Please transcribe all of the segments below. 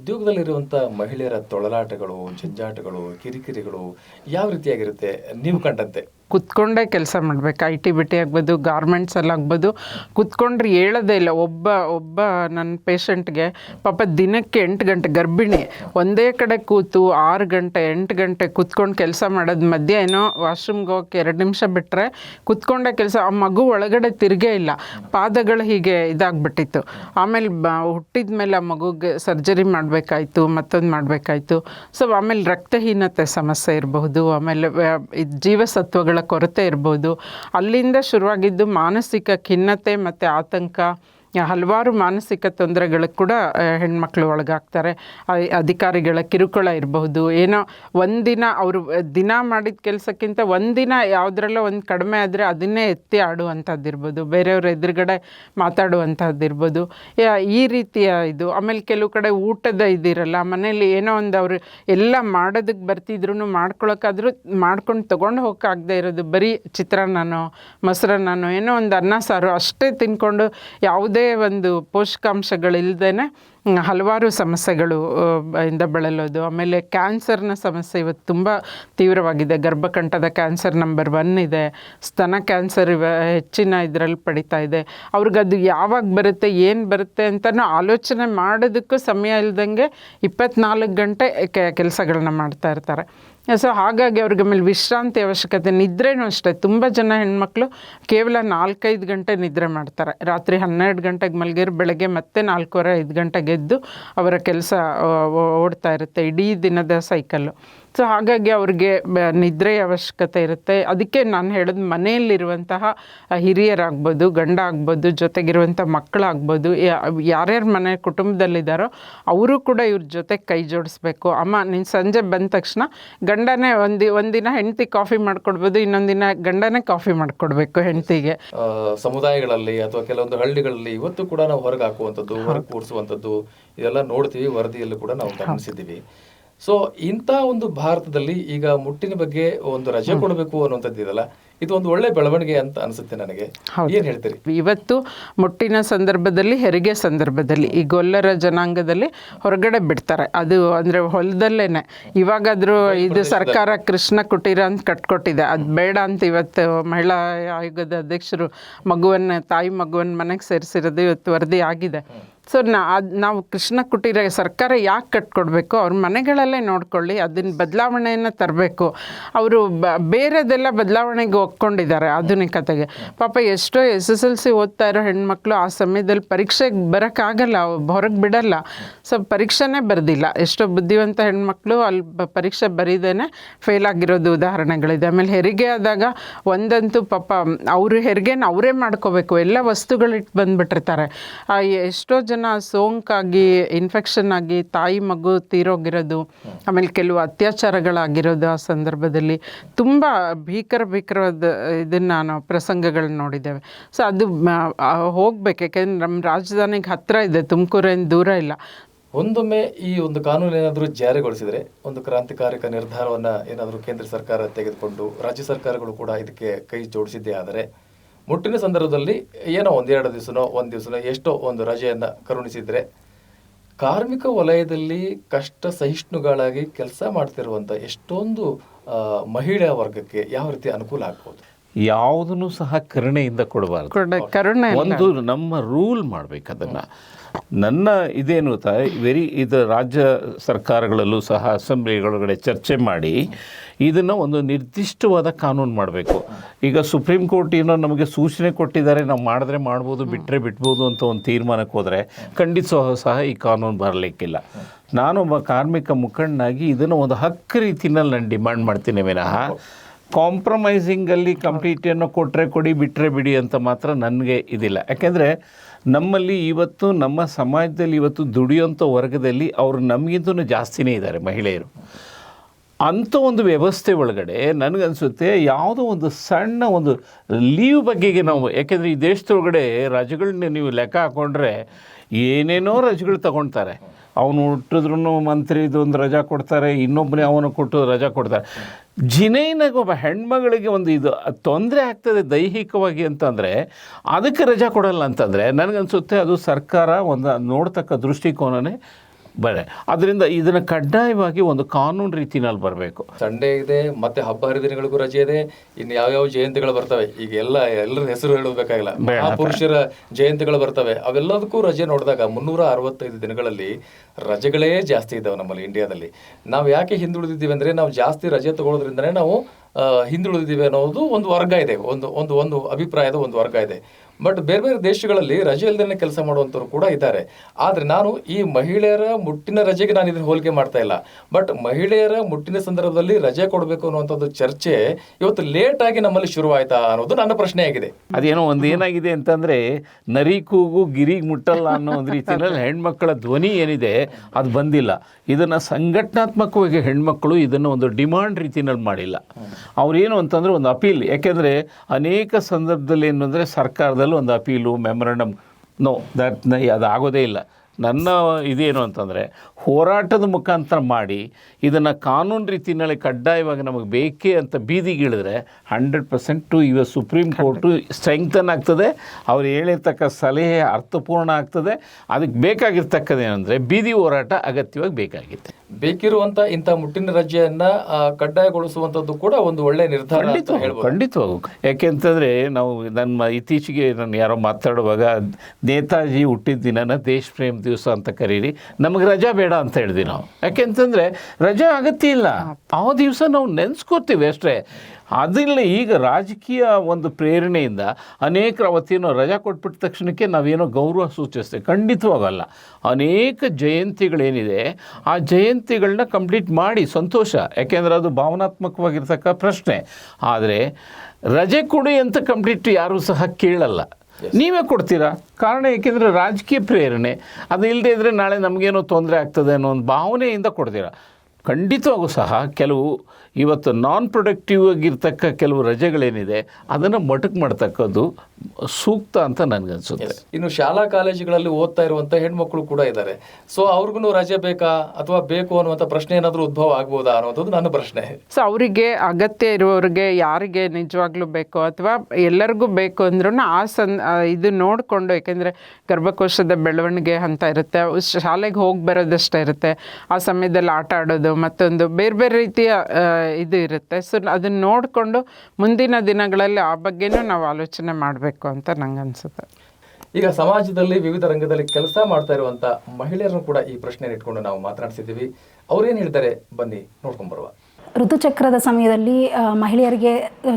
ಉದ್ಯೋಗದಲ್ಲಿರುವಂಥ ಮಹಿಳೆಯರ ತೊಳಲಾಟಗಳು ಜಂಜಾಟಗಳು ಕಿರಿಕಿರಿಗಳು ಯಾವ ರೀತಿಯಾಗಿರುತ್ತೆ? ನೀವು ಕಂಡಂತೆ. ಕುತ್ಕೊಂಡೇ ಕೆಲಸ ಮಾಡ್ಬೇಕು. ಐ ಟಿ ಬಿ ಟಿ ಆಗ್ಬೋದು ಗಾರ್ಮೆಂಟ್ಸಲ್ಲಿ ಆಗ್ಬೋದು. ಕುತ್ಕೊಂಡ್ರೆ ಹೇಳೋದೇ ಇಲ್ಲ. ಒಬ್ಬ ಒಬ್ಬ ನನ್ನ ಪೇಷಂಟ್ಗೆ ಪಾಪ ದಿನಕ್ಕೆ ಎಂಟು ಗಂಟೆ ಗರ್ಭಿಣಿ. ಒಂದೇ ಕಡೆ ಕೂತು ಆರು ಗಂಟೆ, ಎಂಟು ಗಂಟೆ ಕುತ್ಕೊಂಡು ಕೆಲಸ ಮಾಡೋದು ಮಧ್ಯೆ ಏನೋ ವಾಶ್ರೂಮ್ಗೆ ಹೋಗಕ್ಕೆ ಎರಡು ನಿಮಿಷ ಬಿಟ್ಟರೆ ಕುತ್ಕೊಂಡೇ ಕೆಲಸ, ಆ ಮಗು ಒಳಗಡೆ ತಿರುಗೇ ಇಲ್ಲ. ಪಾದಗಳು ಹೀಗೆ ಇದಾಗ್ಬಿಟ್ಟಿತ್ತು. ಆಮೇಲೆ ಬ, ಹುಟ್ಟಿದ ಮೇಲೆ ಆ ಮಗುಗೆ ಸರ್ಜರಿ ಮಾಡಬೇಕಾಯ್ತು, ಮತ್ತೊಂದು ಮಾಡಬೇಕಾಯ್ತು. ಸೊ ಆಮೇಲೆ ರಕ್ತಹೀನತೆ ಸಮಸ್ಯೆ ಇರಬಹುದು. ಆಮೇಲೆ ಜೀವಸತ್ವಗಳು ಜೀವಸತ್ವಗಳ ಕೊರತೆ ಇರ್ಬೋದು. ಅಲ್ಲಿಂದ ಶುರುವಾಗಿದ್ದು ಮಾನಸಿಕ ಖಿನ್ನತೆ ಮತ್ತು ಆತಂಕ. ಹಲವಾರು ಮಾನಸಿಕ ತೊಂದರೆಗಳು ಕೂಡ ಹೆಣ್ಮಕ್ಳು ಒಳಗಾಗ್ತಾರೆ. ಅಧಿಕಾರಿಗಳ ಕಿರುಕುಳ ಇರಬಹುದು. ಏನೋ ಒಂದಿನ ಅವರು, ದಿನ ಮಾಡಿದ ಕೆಲಸಕ್ಕಿಂತ ಒಂದಿನ ಯಾವುದ್ರಲ್ಲೋ ಒಂದು ಕಡಿಮೆ ಆದರೆ ಅದನ್ನೇ ಎತ್ತಿ ಆಡುವಂಥದ್ದು ಇರ್ಬೋದು ಬೇರೆಯವ್ರ ಎದುರುಗಡೆ ಮಾತಾಡುವಂಥದ್ದು ಇರ್ಬೋದು ಈ ರೀತಿಯ ಇದು. ಆಮೇಲೆ ಕೆಲವು ಕಡೆ ಊಟದ ಇದಿರಲ್ಲ, ಮನೇಲಿ ಏನೋ ಒಂದು ಅವರು ಎಲ್ಲ ಮಾಡೋದಕ್ಕೆ ಬರ್ತಿದ್ರು ಮಾಡ್ಕೊಳಕ್ಕಾದ್ರೂ ಮಾಡ್ಕೊಂಡು ತೊಗೊಂಡು ಹೋಗೋಕ್ಕಾಗದೇ ಇರೋದು. ಬರೀ ಚಿತ್ರಾನ್ನನೋ, ಮೊಸರನ್ನನೋ, ಏನೋ ಒಂದು ಅನ್ನ, ಸಾರು ಅಷ್ಟೇ ತಿನ್ಕೊಂಡು ಯಾವುದೇ ಒಂದು ಪೋಷಕಾಂಶಗಳಿಲ್ದೇ ಹಲವಾರು ಸಮಸ್ಯೆಗಳು ಇಂದ ಬಳಲೋದು. ಆಮೇಲೆ ಕ್ಯಾನ್ಸರ್ನ ಸಮಸ್ಯೆ ಇವತ್ತು ತುಂಬ ತೀವ್ರವಾಗಿದೆ. ಗರ್ಭಕಂಠದ ಕ್ಯಾನ್ಸರ್ ನಂಬರ್ ಒನ್ ಇದೆ. ಸ್ತನ ಕ್ಯಾನ್ಸರ್ ಇವ, ಹೆಚ್ಚಿನ ಇದರಲ್ಲಿ ಪಡಿತಾ ಇದೆ. ಅವ್ರಿಗದು ಯಾವಾಗ ಬರುತ್ತೆ, ಏನು ಬರುತ್ತೆ ಅಂತಲೂ ಆಲೋಚನೆ ಮಾಡೋದಕ್ಕೂ ಸಮಯ ಇಲ್ದಂಗೆ ಇಪ್ಪತ್ನಾಲ್ಕು ಗಂಟೆ ಕೆಲಸಗಳನ್ನ ಮಾಡ್ತಾ ಇರ್ತಾರೆ. ಸೊ ಹಾಗಾಗಿ ಅವ್ರಿಗೆ ಆಮೇಲೆ ವಿಶ್ರಾಂತಿ ಅವಶ್ಯಕತೆ, ನಿದ್ರೆನೂ ಅಷ್ಟೇ. ತುಂಬ ಜನ ಹೆಣ್ಮಕ್ಳು ಕೇವಲ ನಾಲ್ಕೈದು ಗಂಟೆ ನಿದ್ರೆ ಮಾಡ್ತಾರೆ. ರಾತ್ರಿ ಹನ್ನೆರಡು ಗಂಟೆಗೆ ಮಲಗಿರು ಬೆಳಗ್ಗೆ ಮತ್ತೆ ನಾಲ್ಕೂವರೆ ಐದು ಗಂಟೆಗೆ ಎದ್ದು ಅವರ ಕೆಲಸ ಓಡ್ತಾ ಇರುತ್ತೆ ಇಡೀ ದಿನದ ಸೈಕಲ್ಲು ಸೊ ಹಾಗಾಗಿ ಅವ್ರಿಗೆ ನಿದ್ರೆಯ ಅವಶ್ಯಕತೆ ಇರುತ್ತೆ. ಅದಕ್ಕೆ ನಾನು ಹೇಳೋದು ಮನೆಯಲ್ಲಿರುವಂತಹ ಹಿರಿಯರಾಗ್ಬೋದು ಗಂಡ ಆಗ್ಬೋದು ಜೊತೆಗಿರುವಂಥ ಮಕ್ಕಳಾಗ್ಬೋದು ಯಾರ್ಯಾರ ಮನೆ ಕುಟುಂಬದಲ್ಲಿದ್ದಾರೋ ಅವರು ಕೂಡ ಇವ್ರ ಜೊತೆ ಕೈ ಜೋಡಿಸ್ಬೇಕು. ಅಮ್ಮ, ನೀನು ಸಂಜೆ ಬಂದ ತಕ್ಷಣ ಗಂಡನೇ ಒಂದು, ಒಂದಿನ ಹೆಂಡತಿ ಕಾಫಿ ಮಾಡಿಕೊಡ್ಬೋದು, ಇನ್ನೊಂದಿನ ಗಂಡನೇ ಕಾಫಿ ಮಾಡಿಕೊಡ್ಬೇಕು ಹೆಂಡತಿಗೆ. ಸಮುದಾಯಗಳಲ್ಲಿ ಅಥವಾ ಕೆಲವೊಂದು ಹಳ್ಳಿಗಳಲ್ಲಿ ಇವತ್ತು ಕೂಡ ನಾವು ಹೊರಗೆ ಹಾಕುವಂಥದ್ದು ಹೊರಗೆ ಕೂರಿಸುವಂಥದ್ದು ಇದೆಲ್ಲ ನೋಡ್ತೀವಿ ವರದಿಯಲ್ಲೂ ಕೂಡ ನಾವು ಗಮನಿಸಿದ್ದೀವಿ. ಸೊ ಇಂಥ ಒಂದು ಭಾರತದಲ್ಲಿ ಈಗ ಮುಟ್ಟಿನ ಬಗ್ಗೆ ಒಂದು ರಜೆ ಕೊಡಬೇಕು ಅನ್ನುವಂಥದ್ದು ಇದೆಲ್ಲ ಇದು ಒಂದು ಒಳ್ಳೆ ಬೆಳವಣಿಗೆ ಅಂತ ಅನಿಸುತ್ತೆ ನನಗೆ. ಏನು ಹೇಳ್ತೀರಿ? ಇವತ್ತು ಮುಟ್ಟಿನ ಸಂದರ್ಭದಲ್ಲಿ ಹೆರಿಗೆ ಸಂದರ್ಭದಲ್ಲಿ ಈ ಗೊಲ್ಲರ ಜನಾಂಗದಲ್ಲಿ ಹೊರಗಡೆ ಬಿಡ್ತಾರೆ. ಅದು ಅಂದರೆ ಹೊಲದಲ್ಲೇನೆ. ಇವಾಗಾದರೂ ಇದು ಸರ್ಕಾರ ಕೃಷ್ಣ ಕುಟೀರ ಅಂತ ಕಟ್ಕೊಟ್ಟಿದೆ. ಅದು ಬೇಡ ಅಂತ ಇವತ್ತು ಮಹಿಳಾ ಆಯೋಗದ ಅಧ್ಯಕ್ಷರು ಮಗುವನ್ನು ತಾಯಿ ಮಗುವನ್ನು ಮನೆಗೆ ಸೇರಿಸಿರೋದು ಇವತ್ತು ವರದಿ ಆಗಿದೆ. ಸೊ ನಾ, ಅದು, ನಾವು ಕೃಷ್ಣ ಕುಟೀರ ಸರ್ಕಾರ ಯಾಕೆ ಕಟ್ಕೊಡ್ಬೇಕು? ಅವ್ರ ಮನೆಗಳಲ್ಲೇ ನೋಡ್ಕೊಳ್ಳಿ ಅದನ್ನ ಬದಲಾವಣೆಯನ್ನು ತರಬೇಕು. ಅವರು ಬ, ಬೇರೆದೆಲ್ಲ ಬದಲಾವಣೆಗೆ ಒಪ್ಕೊಂಡಿದ್ದಾರೆ ಆಧುನಿಕತೆಗೆ ಪಾಪ ಎಷ್ಟೋ ಎಸ್ ಎಸ್ ಎಲ್ ಸಿ ಓದ್ತಾ ಇರೋ ಹೆಣ್ಮಕ್ಳು ಆ ಸಮಯದಲ್ಲಿ ಪರೀಕ್ಷೆಗೆ ಬರೋಕ್ಕಾಗಲ್ಲ, ಹೊರಗೆ ಬಿಡಲ್ಲ. ಸೊ ಪರೀಕ್ಷೆನೇ ಬರೆದಿಲ್ಲ. ಎಷ್ಟೋ ಬುದ್ಧಿವಂತ ಹೆಣ್ಮಕ್ಳು ಅಲ್ಲಿ ಪರೀಕ್ಷೆ ಬರೀದೇನೆ ಫೇಲ್ ಆಗಿರೋದು ಉದಾಹರಣೆಗಳಿದೆ. ಆಮೇಲೆ ಹೆರಿಗೆ ಆದಾಗ ಒಂದಂತೂ ಪಾಪ ಅವರು ಹೆರಿಗೆನ ಅವರೇ ಮಾಡ್ಕೋಬೇಕು. ಎಲ್ಲ ವಸ್ತುಗಳಿಟ್ಟು ಬಂದ್ಬಿಟ್ಟಿರ್ತಾರೆ. ಎಷ್ಟೋ ಜನ ಸೋಂಕಾಗಿ ಇನ್ಫೆಕ್ಷನ್ ಆಗಿ ತಾಯಿ ಮಗು ತೀರೋಗಿರೋದು, ಆಮೇಲೆ ಕೆಲವು ಅತ್ಯಾಚಾರಗಳಾಗಿರೋದು ಆ ಸಂದರ್ಭದಲ್ಲಿ ತುಂಬ ಭೀಕರ ಭೀಕರವಾದ ಇದನ್ನು ನಾವು ಪ್ರಸಂಗಗಳನ್ನ ನೋಡಿದ್ದೇವೆ. ಸೊ ಅದು ಹೋಗ್ಬೇಕು. ಯಾಕೆಂದ್ರೆ ನಮ್ಮ ರಾಜಧಾನಿಗೆ ಹತ್ತಿರ ಇದೆ ತುಮಕೂರೇನು ದೂರ ಇಲ್ಲ. ಒಂದೊಮ್ಮೆ ಈ ಒಂದು ಕಾನೂನು ಏನಾದರೂ ಜಾರಿಗೊಳಿಸಿದರೆ, ಒಂದು ಕ್ರಾಂತಿಕಾರಕ ನಿರ್ಧಾರವನ್ನು ಏನಾದರೂ ಕೇಂದ್ರ ಸರ್ಕಾರ ತೆಗೆದುಕೊಂಡು, ರಾಜ್ಯ ಸರ್ಕಾರಗಳು ಕೂಡ ಇದಕ್ಕೆ ಕೈ ಜೋಡಿಸಿದ್ದೇ ಆದರೆ ಮುಟ್ಟಿನ ಸಂದರ್ಭದಲ್ಲಿ ಏನೋ ಒಂದೆರಡು ದಿವಸನೋ ಒಂದು ದಿವಸನೋ ಎಷ್ಟೋ ಒಂದು ರಜೆಯನ್ನು ಕರುಣಿಸಿದರೆ ಕಾರ್ಮಿಕ ವಲಯದಲ್ಲಿ ಕಷ್ಟ ಸಹಿಷ್ಣುಗಳಾಗಿ ಕೆಲಸ ಮಾಡ್ತಿರುವಂಥ ಎಷ್ಟೊಂದು ಮಹಿಳೆಯ ಮಹಿಳಾ ವರ್ಗಕ್ಕೆ ಯಾವ ರೀತಿ ಅನುಕೂಲ ಆಗ್ಬೋದು? ಯಾವುದನ್ನು ಸಹ ಕರುಣೆಯಿಂದ ಕೊಡಬಾರ್ದು. ಕೊಡ ಕರುಣೆ ಒಂದು ನಮ್ಮ ರೂಲ್ ಮಾಡ್ಬೇಕು ಅದನ್ನ. ನನ್ನ ಇದೇನು ವೆರಿ ಇದು ರಾಜ್ಯ ಸರ್ಕಾರಗಳಲ್ಲೂ ಸಹ ಅಸೆಂಬ್ಲಿಗಳೊಳಗಡೆ ಚರ್ಚೆ ಮಾಡಿ ಇದನ್ನು ಒಂದು ನಿರ್ದಿಷ್ಟವಾದ ಕಾನೂನು ಮಾಡಬೇಕು. ಈಗ ಸುಪ್ರೀಂ ಕೋರ್ಟ್ ಏನೋ ನಮಗೆ ಸೂಚನೆ ಕೊಟ್ಟಿದ್ದಾರೆ ನಾವು ಮಾಡಿದ್ರೆ ಮಾಡ್ಬೋದು ಬಿಟ್ಟರೆ ಬಿಟ್ಬೋದು ಅಂತ ಒಂದು ತೀರ್ಮಾನಕ್ಕೆ ಹೋದರೆ ಖಂಡಿತ ಸಹ- ಸಹ ಈ ಕಾನೂನು ಬರಲಿಕ್ಕಿಲ್ಲ. ನಾನೊಬ್ಬ ಕಾರ್ಮಿಕ ಮುಖಂಡನಾಗಿ ಇದನ್ನು ಒಂದು ಹಕ್ಕು ರೀತಿಯಲ್ಲಿ ನಾನು ಡಿಮ್ಯಾಂಡ್ ಮಾಡ್ತೀನಿ ವಿನಃ. ಕಾಂಪ್ರಮೈಸಿಂಗಲ್ಲಿ ಕಂಪ್ಲೀಟನ್ನು ಕೊಟ್ಟರೆ ಕೊಡಿ ಬಿಟ್ಟರೆ ಬಿಡಿ ಅಂತ ಮಾತ್ರ ನನಗೆ ಇದಿಲ್ಲ. ಯಾಕೆಂದರೆ ನಮ್ಮಲ್ಲಿ ಇವತ್ತು, ನಮ್ಮ ಸಮಾಜದಲ್ಲಿ ಇವತ್ತು ದುಡಿಯುವಂಥ ವರ್ಗದಲ್ಲಿ ಅವರು ನಮಗಿಂತೂ ಜಾಸ್ತಿನೇ ಇದ್ದಾರೆ ಮಹಿಳೆಯರು. ಅಂಥ ಒಂದು ವ್ಯವಸ್ಥೆ ಒಳಗಡೆ ನನಗನ್ಸುತ್ತೆ ಯಾವುದೋ ಒಂದು ಸಣ್ಣ ಒಂದು ಲೀವ್ ಬಗ್ಗೆಗೆ ನಾವು, ಯಾಕೆಂದರೆ ಈ ದೇಶದೊಳಗಡೆ ರಜೆಗಳನ್ನ ನೀವು ಲೆಕ್ಕ ಹಾಕೊಂಡ್ರೆ ಏನೇನೋ ರಜೆಗಳು ತಗೊಳ್ತಾರೆ. ಅವನು ಹುಟ್ಟಿದ್ರು ಮಂತ್ರಿದು ಒಂದು ರಜಾ ಕೊಡ್ತಾರೆ ಇನ್ನೊಬ್ಬನೇ ಅವನು ಕೊಟ್ಟು ರಜಾ ಕೊಡ್ತಾರೆ. ಜಿನೈನಾಗ ಒಬ್ಬ ಹೆಣ್ಮಗಳಿಗೆ ಒಂದು ಇದು ತೊಂದರೆ ಆಗ್ತದೆ ದೈಹಿಕವಾಗಿ ಅಂತಂದರೆ, ಅದಕ್ಕೆ ರಜಾ ಕೊಡಲ್ಲ ಅಂತಂದರೆ, ನನಗನ್ಸುತ್ತೆ ಅದು ಸರ್ಕಾರ ಒಂದು ನೋಡ್ತಕ್ಕ ದೃಷ್ಟಿಕೋನನೇ ಬರೆ. ಅದರಿಂದ ಇದನ್ನು ಕಡ್ಡಾಯವಾಗಿ ಒಂದು ಕಾನೂನು ರೀತಿನಲ್ಲಿ ಬರಬೇಕು. ಸಂಡೇ ಇದೆ ಮತ್ತೆ ಹಬ್ಬ ಹರಿದಿನಗಳಿಗೂ ರಜೆ ಇದೆ ಇನ್ನು ಯಾವ್ಯಾವ ಜಯಂತಿಗಳು ಬರ್ತವೆ ಈಗ ಎಲ್ಲ ಎಲ್ಲರ ಹೆಸರು ಹೇಳಬೇಕಾಗಿಲ್ಲ ಮಹಾಪುರುಷರ ಜಯಂತಿಗಳು ಬರ್ತವೆ ಅವೆಲ್ಲದಕ್ಕೂ ರಜೆ ನೋಡಿದಾಗ ಮುನ್ನೂರ ಅರವತ್ತೈದು ದಿನಗಳಲ್ಲಿ ರಜೆಗಳೇ ಜಾಸ್ತಿ ಇದ್ದಾವೆ ನಮ್ಮಲ್ಲಿ ಇಂಡಿಯಾದಲ್ಲಿ. ನಾವು ಯಾಕೆ ಹಿಂದುಳಿದಿದ್ದೀವಿ ಅಂದ್ರೆ ನಾವು ಜಾಸ್ತಿ ರಜೆ ತಗೊಳ್ಳೋದ್ರಿಂದನೇ ನಾವು ಹಿಂದುಳಿದಿದ್ದೀವಿ ಅನ್ನೋದು ಒಂದು ವರ್ಗ ಇದೆ ಒಂದು ಒಂದು ಒಂದು ಅಭಿಪ್ರಾಯದ ಒಂದು ವರ್ಗ ಇದೆ. ಬಟ್ ಬೇರೆ ಬೇರೆ ದೇಶಗಳಲ್ಲಿ ರಜೆ ಇಲ್ಲದೇ ಕೆಲಸ ಮಾಡುವಂಥವ್ರು ಕೂಡ ಇದ್ದಾರೆ. ಆದರೆ ನಾನು ಈ ಮಹಿಳೆಯರ ಮುಟ್ಟಿನ ರಜೆಗೆ ನಾನು ಇದನ್ನು ಹೋಲಿಕೆ ಮಾಡ್ತಾ ಇಲ್ಲ. ಬಟ್ ಮಹಿಳೆಯರ ಮುಟ್ಟಿನ ಸಂದರ್ಭದಲ್ಲಿ ರಜೆ ಕೊಡಬೇಕು ಅನ್ನುವಂಥದ್ದು ಚರ್ಚೆ ಇವತ್ತು ಲೇಟ್ ಆಗಿ ನಮ್ಮಲ್ಲಿ ಶುರುವಾಯ್ತಾ ಅನ್ನೋದು ನನ್ನ ಪ್ರಶ್ನೆ ಆಗಿದೆ ಅದೇನೋ ಒಂದು ಏನಾಗಿದೆ ಅಂತಂದರೆ ನರಿ ಕೂಗು ಗಿರಿಗೆ ಮುಟ್ಟಲ್ಲ ಅನ್ನೋ ಒಂದು ರೀತಿಯಲ್ಲಿ ಹೆಣ್ಮಕ್ಕಳ ಧ್ವನಿ ಏನಿದೆ ಅದು ಬಂದಿಲ್ಲ. ಇದನ್ನು ಸಂಘಟನಾತ್ಮಕವಾಗಿ ಹೆಣ್ಮಕ್ಳು ಇದನ್ನು ಒಂದು ಡಿಮಾಂಡ್ ರೀತಿಯಲ್ಲಿ ಮಾಡಿಲ್ಲ. ಅವ್ರೇನು ಅಂತಂದರೆ ಒಂದು ಅಪೀಲ್. ಯಾಕೆಂದರೆ ಅನೇಕ ಸಂದರ್ಭದಲ್ಲಿ ಏನು ಅಂದರೆ ಸರ್ಕಾರದಲ್ಲಿ ಒಂದು ಅಪೀಲು ಮೆಮೊರಂಡಮ್ ನೋ ದಟ್ ಅದು ಆಗೋದೇ ಇಲ್ಲ. ನನ್ನ ಇದೇನು ಅಂತಂದರೆ ಹೋರಾಟದ ಮುಖಾಂತರ ಮಾಡಿ ಇದನ್ನು ಕಾನೂನು ರೀತಿಯಲ್ಲಿ ಕಡ್ಡಾಯವಾಗಿ ನಮಗೆ ಬೇಕೇ ಅಂತ ಬೀದಿಗಿಳಿದ್ರೆ ಹಂಡ್ರೆಡ್ ಪರ್ಸೆಂಟು ಇವ ಸುಪ್ರೀಂ ಕೋರ್ಟು ಸ್ಟ್ರೆಂಗ್ತನ್ ಆಗ್ತದೆ. ಅವ್ರು ಹೇಳಿರ್ತಕ್ಕ ಸಲಹೆ ಅರ್ಥಪೂರ್ಣ ಆಗ್ತದೆ. ಅದಕ್ಕೆ ಬೇಕಾಗಿರ್ತಕ್ಕದ್ದೇನೆಂದರೆ ಬೀದಿ ಹೋರಾಟ ಅಗತ್ಯವಾಗಿ ಬೇಕಾಗಿತ್ತು. ಬೇಕಿರುವಂತ ಇಂಥ ಮುಟ್ಟಿನ ರಜೆಯನ್ನ ಕಡ್ಡಾಯಗೊಳಿಸುವಂತದ್ದು ಕೂಡ ಒಂದು ಒಳ್ಳೆ ನಿರ್ಧಾರ ಅಂತ ಹೇಳ್ಬೋದು. ಖಂಡಿತವಾಗೂ ಯಾಕೆಂತಂದರೆ ನಾವು ನಮ್ಮ ಇತ್ತೀಚೆಗೆ ನಾನು ಯಾರೋ ಮಾತಾಡುವಾಗ ನೇತಾಜಿ ಹುಟ್ಟಿದ ದಿನನ ದೇಶ ಪ್ರೇಮ್ ದಿವಸ ಅಂತ ಕರೀರಿ ನಮಗೆ ರಜಾ ಬೇಡ ಅಂತ ಹೇಳಿದ್ವಿ ನಾವು. ಯಾಕೆಂತಂದ್ರೆ ರಜಾ ಅಗತ್ಯ ಇಲ್ಲ ಆ ದಿವಸ ನಾವು ನೆನೆಸ್ಕೋತೀವಿ ಅಷ್ಟೇ. ಅದಿಲ್ಲ ಈಗ ರಾಜಕೀಯ ಒಂದು ಪ್ರೇರಣೆಯಿಂದ ಅನೇಕ ಅವತ್ತೇನೋ ರಜಾ ಕೊಟ್ಬಿಟ್ಟ ತಕ್ಷಣಕ್ಕೆ ನಾವೇನೋ ಗೌರವ ಸೂಚಿಸ್ತೇವೆ. ಖಂಡಿತವಾಗಲ್ಲ. ಅನೇಕ ಜಯಂತಿಗಳೇನಿದೆ ಆ ಜಯಂತಿಗಳನ್ನ ಕಂಪ್ಲೀಟ್ ಮಾಡಿ ಸಂತೋಷ. ಯಾಕೆಂದರೆ ಅದು ಭಾವನಾತ್ಮಕವಾಗಿರ್ತಕ್ಕ ಪ್ರಶ್ನೆ. ಆದರೆ ರಜೆ ಕೊಡಿ ಅಂತ ಕಂಪ್ಲೀಟ್ ಯಾರೂ ಸಹ ಕೇಳಲ್ಲ. ನೀವೇ ಕೊಡ್ತೀರಾ? ಕಾರಣ ಏಕೆಂದರೆ ರಾಜಕೀಯ ಪ್ರೇರಣೆ ಅದು ಇಲ್ಲದೇ ಇದ್ದರೆ ನಾಳೆ ನಮಗೇನೋ ತೊಂದರೆ ಆಗ್ತದೆ ಅನ್ನೋ ಒಂದು ಭಾವನೆಯಿಂದ ಕೊಡ್ತೀರಾ? ಖಂಡಿತವಾಗೂ ಸಹ ಕೆಲವು ಇವತ್ತು ನಾನ್ ಪ್ರೊಡಕ್ಟಿವ್ ಆಗಿರ್ತಕ್ಕ ಕೆಲವು ರಜೆಗಳೇನಿದೆ ಅದನ್ನು ಮೊಟಕು ಮಾಡ್ತಕ್ಕದ್ದು ಸೂಕ್ತ ಅಂತ ನನಗನ್ಸುತ್ತೆ. ಇನ್ನು ಶಾಲಾ ಕಾಲೇಜುಗಳಲ್ಲಿ ಓದ್ತಾ ಇರುವಂಥ ಹೆಣ್ಮಕ್ಳು ಕೂಡ ಇದ್ದಾರೆ. ಸೊ ಅವ್ರಿಗೂ ರಜೆ ಬೇಕಾ ಅಥವಾ ಬೇಕು ಅನ್ನುವಂಥ ಪ್ರಶ್ನೆ ಏನಾದರೂ ಉದ್ಭವ ಆಗ್ಬೋದಾ ಅನ್ನೋದು ನನ್ನ ಪ್ರಶ್ನೆ. ಸೊ ಅವರಿಗೆ ಅಗತ್ಯ ಇರೋರಿಗೆ ಯಾರಿಗೆ ನಿಜವಾಗ್ಲೂ ಬೇಕು ಅಥವಾ ಎಲ್ಲರಿಗೂ ಬೇಕು ಅಂದ್ರೂ ಆ ಸನ್ ಇದು ನೋಡಿಕೊಂಡು ಯಾಕೆಂದರೆ ಗರ್ಭಕೋಶದ ಬೆಳವಣಿಗೆ ಅಂತ ಇರುತ್ತೆ ಶಾಲೆಗೆ ಹೋಗಿ ಬರೋದಷ್ಟೇ ಇರುತ್ತೆ ಆ ಸಮಯದಲ್ಲಿ ಆಟ ಆಡೋದು ಮತ್ತೊಂದು ಬೇರೆ ಬೇರೆ ರೀತಿಯ ಇದು ಇರುತ್ತೆ. ಸೊ ಅದನ್ನು ನೋಡಿಕೊಂಡು ಮುಂದಿನ ದಿನಗಳಲ್ಲಿ ಆ ಬಗ್ಗೆನೂ ನಾವು ಆಲೋಚನೆ ಮಾಡಬೇಕು ಅಂತ ನಂಗೆ ಅನಿಸುತ್ತೆ ಈಗ ಸಮಾಜದಲ್ಲಿ ವಿವಿಧ ರಂಗದಲ್ಲಿ ಕೆಲಸ ಮಾಡ್ತಾ ಇರುವಂತ ಮಹಿಳೆಯರನ್ನು ಕೂಡ ಈ ಪ್ರಶ್ನೆ ಇಟ್ಕೊಂಡು ನಾವು ಮಾತನಾಡ್ಸಿದ್ದೀವಿ. ಅವ್ರೇನು ಹೇಳ್ತಾರೆ? ಬನ್ನಿ ನೋಡ್ಕೊಂಡು ಬರುವ. ಋತುಚಕ್ರದ ಸಮಯದಲ್ಲಿ ಆ, ಮಹಿಳೆಯರಿಗೆ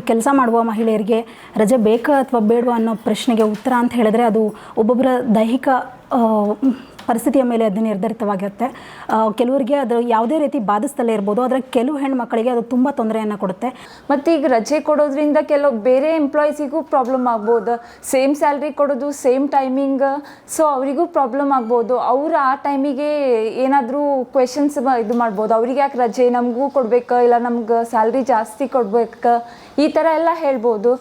ಕೆಲಸ ಮಾಡುವ ಮಹಿಳೆಯರಿಗೆ ರಜೆ ಬೇಕಾ ಅಥವಾ ಬೇಡವಾ ಅನ್ನೋ ಪ್ರಶ್ನೆಗೆ ಉತ್ತರ ಅಂತ ಹೇಳಿದ್ರೆ ಅದು ಒಬ್ಬೊಬ್ಬರ ದೈಹಿಕ ಪರಿಸ್ಥಿತಿಯ ಮೇಲೆ ಅದು ನಿರ್ಧರಿತವಾಗಿರುತ್ತೆ. ಕೆಲವರಿಗೆ ಅದು ಯಾವುದೇ ರೀತಿ ಬಾಧಿಸ್ತಲೇ ಇರ್ಬೋದು, ಆದರೆ ಕೆಲವು ಹೆಣ್ಮಕ್ಕಳಿಗೆ ಅದು ತುಂಬ ತೊಂದರೆಯನ್ನು ಕೊಡುತ್ತೆ. ಮತ್ತು ಈಗ ರಜೆ ಕೊಡೋದ್ರಿಂದ ಕೆಲವು ಬೇರೆ ಎಂಪ್ಲಾಯೀಸಿಗೂ ಪ್ರಾಬ್ಲಮ್ ಆಗ್ಬೋದು. ಸೇಮ್ ಸ್ಯಾಲ್ರಿ ಕೊಡೋದು ಸೇಮ್ ಟೈಮಿಂಗ್ ಸೊ ಅವರಿಗೂ ಪ್ರಾಬ್ಲಮ್ ಆಗ್ಬೋದು. ಅವರು ಆ ಟೈಮಿಗೆ ಏನಾದರೂ ಕ್ವೆಶನ್ಸ್ ಇದು ಮಾಡ್ಬೋದು. ಅವ್ರಿಗೆ ಯಾಕೆ ರಜೆ? ನಮಗೂ ಕೊಡ್ಬೇಕು? ಇಲ್ಲ ನಮ್ಗೆ ಸ್ಯಾಲ್ರಿ ಜಾಸ್ತಿ ಕೊಡ್ಬೇಕು? ಈ ಥರ ಎಲ್ಲ ಹೇಳ್ಬೋದು.